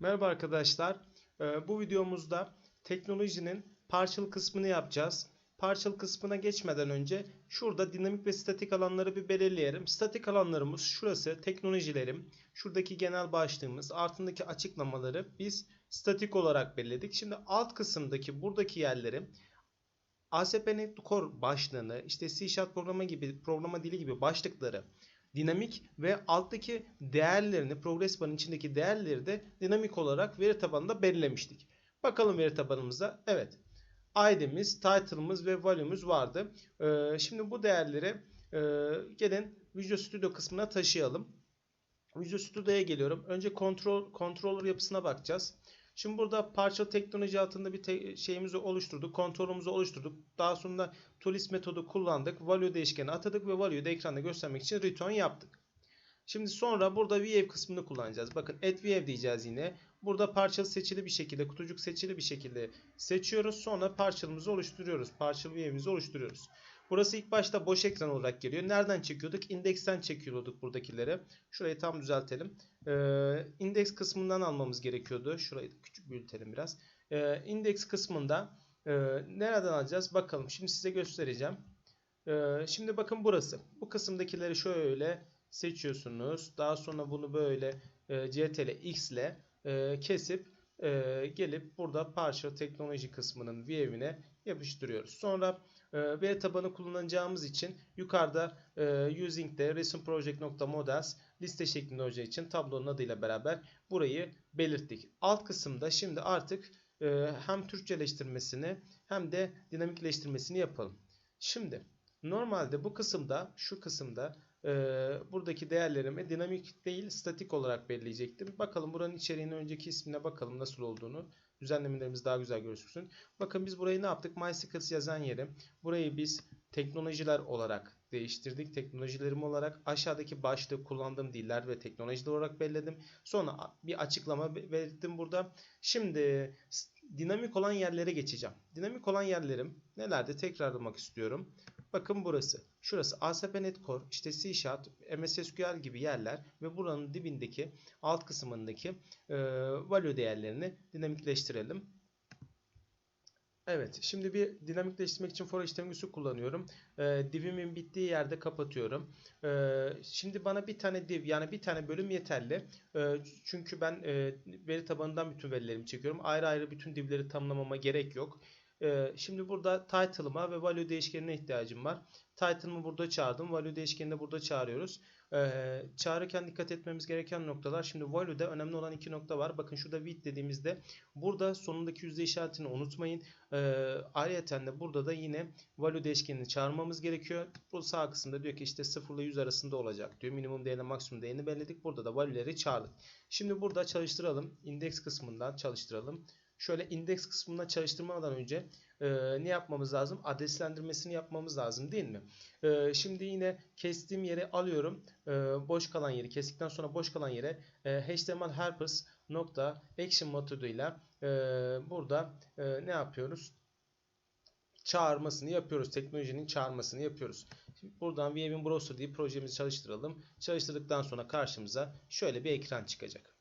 Merhaba arkadaşlar. Ee, Bu videomuzda teknolojinin parçalı kısmını yapacağız. Parçalı kısmına geçmeden önce şurada dinamik ve statik alanları bir belirleyelim. Statik alanlarımız şurası teknolojilerim. Şuradaki genel başlığımız altındaki açıklamaları biz statik olarak belirledik. Şimdi alt kısımdaki buradaki yerleri ASP.NET Core başlığını işte C Sharp programa gibi programa dili gibi başlıkları dinamik ve alttaki değerlerini progress barın içindeki değerleri de dinamik olarak veri tabanında belirlemiştik. Bakalım veri tabanımıza. Evet. ID'miz, title'ımız ve value'muz vardı. Ee, şimdi bu değerleri e, gelin Visual Studio kısmına taşıyalım. Visual Studio'ya geliyorum. Önce control, controller yapısına bakacağız. Şimdi burada parça teknoloji altında bir te- şeyimizi oluşturduk. Kontrolümüzü oluşturduk. Daha sonra tools metodu kullandık. Value değişkeni atadık ve value'yu da ekranda göstermek için return yaptık. Şimdi sonra burada view kısmını kullanacağız. Bakın add view diyeceğiz yine. Burada parçalı seçili bir şekilde, kutucuk seçili bir şekilde seçiyoruz. Sonra parçalımızı oluşturuyoruz. Parçalı view'imizi oluşturuyoruz. Burası ilk başta boş ekran olarak geliyor. Nereden çekiyorduk? İndeksten çekiyorduk buradakileri. Şurayı tam düzeltelim. Ee, indeks kısmından almamız gerekiyordu. Şurayı küçük büyütelim biraz. Ee, indeks kısmında e, nereden alacağız? Bakalım. Şimdi size göstereceğim. Ee, şimdi bakın burası. Bu kısımdakileri şöyle seçiyorsunuz. Daha sonra bunu böyle e, CTRL X ile e, kesip e, gelip burada parça teknoloji kısmının view'ine yapıştırıyoruz. Sonra e, veri tabanı kullanacağımız için yukarıda e, using'de resimproject.models liste şeklinde olacağı için tablonun adıyla beraber burayı belirttik. Alt kısımda şimdi artık e, hem Türkçeleştirmesini hem de dinamikleştirmesini yapalım. Şimdi normalde bu kısımda şu kısımda e, buradaki değerlerimi dinamik değil statik olarak belirleyecektim. Bakalım buranın içeriğinin önceki ismine bakalım nasıl olduğunu. Düzenlemelerimiz daha güzel gözüksün. Bakın biz burayı ne yaptık? MySQL yazan yeri. Burayı biz teknolojiler olarak değiştirdik. Teknolojilerim olarak aşağıdaki başlığı kullandığım diller ve teknolojiler olarak belirledim. Sonra bir açıklama belirttim burada. Şimdi dinamik olan yerlere geçeceğim. Dinamik olan yerlerim nelerde tekrarlamak istiyorum. Bakın burası. Şurası ASP.NET Core, işte C Sharp, MS SQL gibi yerler ve buranın dibindeki alt kısmındaki e, value değerlerini dinamikleştirelim. Evet, şimdi bir dinamikleştirmek için for işlemcisi kullanıyorum. E, divimin bittiği yerde kapatıyorum. E, şimdi bana bir tane div yani bir tane bölüm yeterli. E, çünkü ben e, veri tabanından bütün verilerimi çekiyorum. Ayrı ayrı bütün divleri tanımlamama gerek yok. Ee, şimdi burada title'ıma ve value değişkenine ihtiyacım var. Title'ımı burada çağırdım. Value değişkenini de burada çağırıyoruz. Ee, çağırırken dikkat etmemiz gereken noktalar. Şimdi value'da önemli olan iki nokta var. Bakın şurada with dediğimizde burada sonundaki yüzde işaretini unutmayın. Ee, ayrıca de burada da yine value değişkenini çağırmamız gerekiyor. Bu sağ kısımda diyor ki işte 0 ile 100 arasında olacak diyor. Minimum değerine maksimum değerini belirledik. Burada da value'leri çağırdık. Şimdi burada çalıştıralım. Index kısmından çalıştıralım. Şöyle indeks kısmında çalıştırmadan önce e, ne yapmamız lazım? Adreslendirmesini yapmamız lazım değil mi? E, şimdi yine kestiğim yeri alıyorum. E, boş kalan yeri kestikten sonra boş kalan yere e, HTML helpers nokta action metoduyla e, burada e, ne yapıyoruz? Çağırmasını yapıyoruz. Teknolojinin çağırmasını yapıyoruz. Şimdi buradan View Browser diye projemizi çalıştıralım. Çalıştırdıktan sonra karşımıza şöyle bir ekran çıkacak.